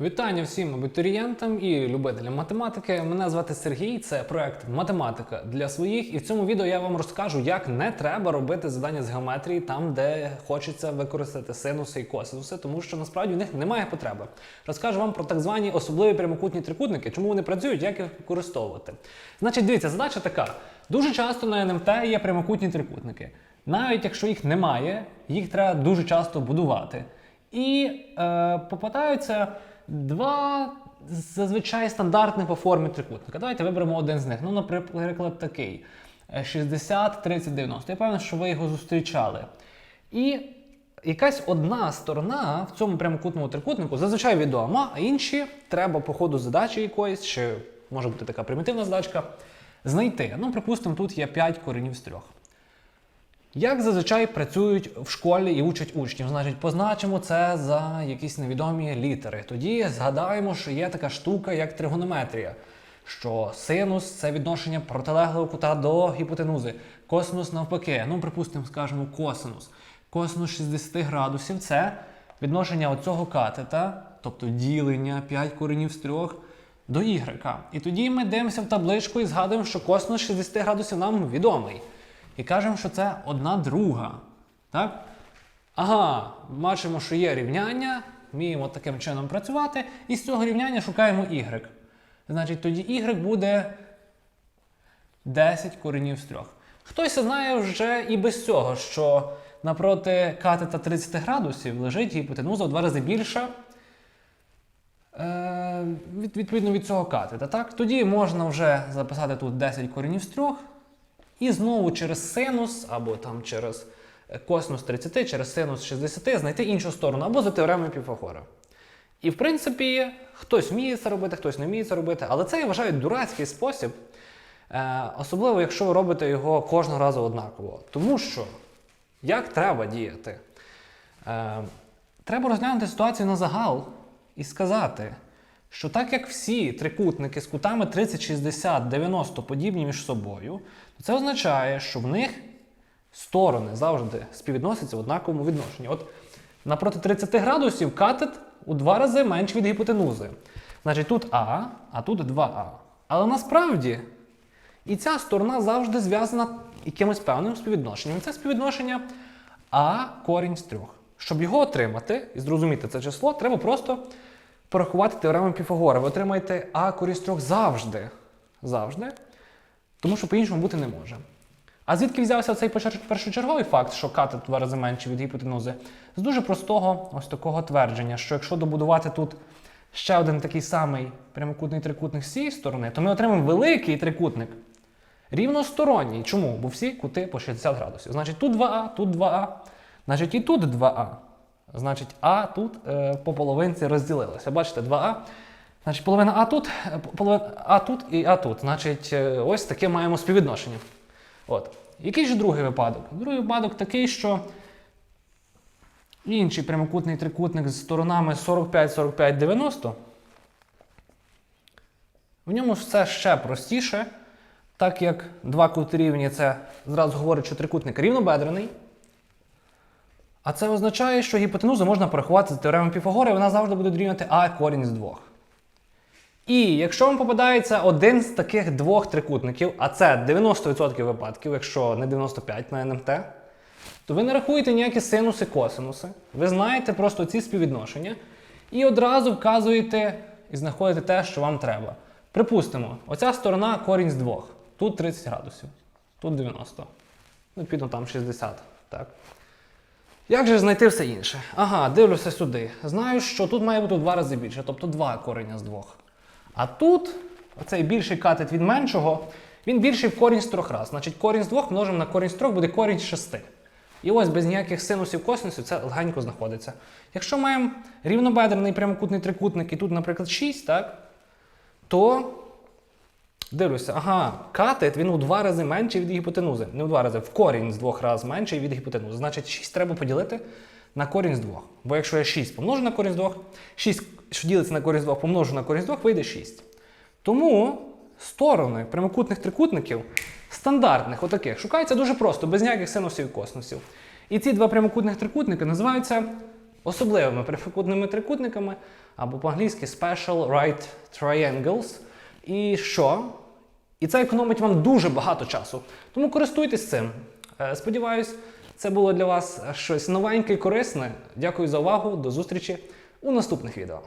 Вітання всім абітурієнтам і любителям математики. Мене звати Сергій. Це проект Математика для своїх. І в цьому відео я вам розкажу, як не треба робити завдання з геометрії там, де хочеться використати синуси і косинуси, тому що насправді в них немає потреби. Розкажу вам про так звані особливі прямокутні трикутники, чому вони працюють, як їх використовувати. Значить, дивіться, задача така: дуже часто на НМТ є прямокутні трикутники. Навіть якщо їх немає, їх треба дуже часто будувати. І е, попадаються два зазвичай стандартних по формі трикутника. Давайте виберемо один з них. Ну, наприклад, такий: е, 60, 30, 90. Я певний, що ви його зустрічали. І якась одна сторона в цьому прямокутному трикутнику зазвичай відома, а інші треба по ходу задачі якоїсь, чи може бути така примітивна задачка, знайти. Ну, припустимо, тут є 5 коренів з трьох. Як зазвичай працюють в школі і учать учнів? Значить, позначимо це за якісь невідомі літери. Тоді згадаємо, що є така штука, як тригонометрія, що синус це відношення протилеглого кута до гіпотенузи, косинус навпаки. Ну, припустимо, скажемо косинус. Косинус 60 градусів це відношення оцього катета, тобто ділення 5 коренів з 3 до y. І тоді ми дивимося в табличку і згадуємо, що косинус 60 градусів нам відомий. І кажемо, що це одна друга. Так? Ага, бачимо, що є рівняння, вміємо таким чином працювати, і з цього рівняння шукаємо y. Значить, тоді y буде 10 коренів з 3. Хтось знає вже і без цього, що напроти катета 30 градусів лежить гіпотенуза в два рази більша. Е, від, відповідно від цього катета. Так? Тоді можна вже записати тут 10 коренів з 3. І знову через синус, або там через е, косинус 30, через синус 60 знайти іншу сторону, або за теоремою Піфагора. І в принципі, хтось вміє це робити, хтось не вміє це робити, але це я вважаю дурацький спосіб, е, особливо якщо ви робите його кожного разу однаково. Тому що як треба діяти? Е, треба розглянути ситуацію на загал і сказати, що так як всі трикутники з кутами 30, 60, 90 подібні між собою, то це означає, що в них сторони завжди співвідносяться в однаковому відношенні. От напроти 30 градусів катет у два рази менше від гіпотенузи. Значить, тут А, а тут 2А. Але насправді і ця сторона завжди зв'язана якимось певним співвідношенням. Це співвідношення А корінь з трьох. Щоб його отримати і зрозуміти це число, треба просто порахувати теорему Піфагора. Ви отримаєте А корінь з трьох завжди. Завжди. Тому що по-іншому бути не може. А звідки взявся цей першочерговий факт, що катет в два рази менше від гіпотенузи? З дуже простого ось такого твердження, що якщо добудувати тут ще один такий самий прямокутний трикутник з цієї сторони, то ми отримаємо великий трикутник. Рівносторонній. Чому? Бо всі кути по 60 градусів. Значить, тут 2А, тут 2А, значить і тут 2А. Значить, А тут е, по половинці розділилося. Бачите, 2А. Значить, половина А тут, е, половина А тут і А тут. Значить, е, ось таке маємо співвідношення. От. Який ж другий випадок? Другий випадок такий, що інший прямокутний трикутник з сторонами 45, 45, 90. В ньому все ще простіше, так як два кути рівні це зразу говорить, що трикутник рівнобедрений. А це означає, що гіпотенузу можна порахувати за теоремою Піфагора, і вона завжди буде дорівнювати А корінь з двох. І якщо вам попадається один з таких двох трикутників, а це 90% випадків, якщо не 95 на НМТ, то ви не рахуєте ніякі синуси, косинуси. Ви знаєте просто ці співвідношення і одразу вказуєте і знаходите те, що вам треба. Припустимо, оця сторона корінь з двох. Тут 30 градусів, тут 90. Ну, відповідно, там 60. Так. Як же знайти все інше? Ага, дивлюся сюди. Знаю, що тут має бути в два рази більше, тобто два кореня з двох. А тут оцей більший катет від меншого, він більший в корінь з трьох раз. Значить, корінь з двох множимо на корінь з трьох буде корінь з шести. І ось без ніяких синусів, косинусів це легенько знаходиться. Якщо маємо рівнобедрений прямокутний трикутник і тут, наприклад, 6, так, то дивлюся, ага, катет він у два рази менший від гіпотенузи. Не у два рази, в корінь з двох разів менший від гіпотенузи. Значить, 6 треба поділити на корінь з двох. Бо якщо я 6 помножу на корінь з двох, 6, що ділиться на корінь з двох, помножу на корінь з двох, вийде 6. Тому сторони прямокутних трикутників стандартних, отаких, шукаються дуже просто, без ніяких синусів і косинусів. І ці два прямокутних трикутники називаються особливими прямокутними трикутниками, або по-англійськи Special Right Triangles. І що? І це економить вам дуже багато часу. Тому користуйтесь цим. Е, Сподіваюсь, це було для вас щось новеньке і корисне. Дякую за увагу. До зустрічі у наступних відео.